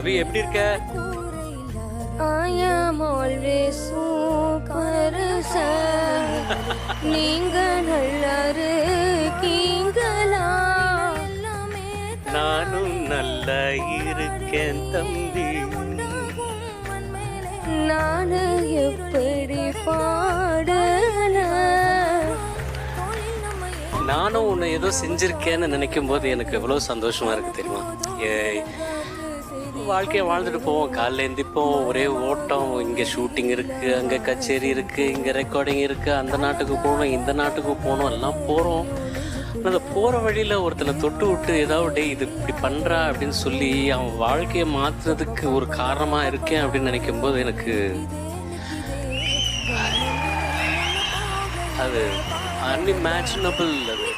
ரவி எப்படி இருக்க? I am always super sad. நீங்க நல்லா இருக்கீங்களா நானும் நல்லா இருக்கேன் தம்பி. நானு எப்படி பாடல நானும் உன்னை ஏதோ செஞ்சிருக்கேன்னு நினைக்கும் போது எனக்கு எவ்வளோ சந்தோஷமா இருக்கு தெரியுமா? ஏ- வாழ்க்கையை வாழ்ந்துட்டு போவோம். காலைல எந்திப்போம். ஒரே ஓட்டம். இங்கே ஷூட்டிங் இருக்குது அங்கே கச்சேரி இருக்குது இங்கே ரெக்கார்டிங் இருக்குது அந்த நாட்டுக்கு போகணும் இந்த நாட்டுக்கு போகணும் எல்லாம் போகிறோம் அந்த போகிற வழியில் ஒருத்தனை தொட்டு விட்டு ஏதாவது டே இது இப்படி பண்ணுறா அப்படின்னு சொல்லி அவன் வாழ்க்கையை மாற்றுறதுக்கு ஒரு காரணமாக இருக்கேன் அப்படின்னு நினைக்கும் போது எனக்கு அது அன்இமேஜினபிள் அது.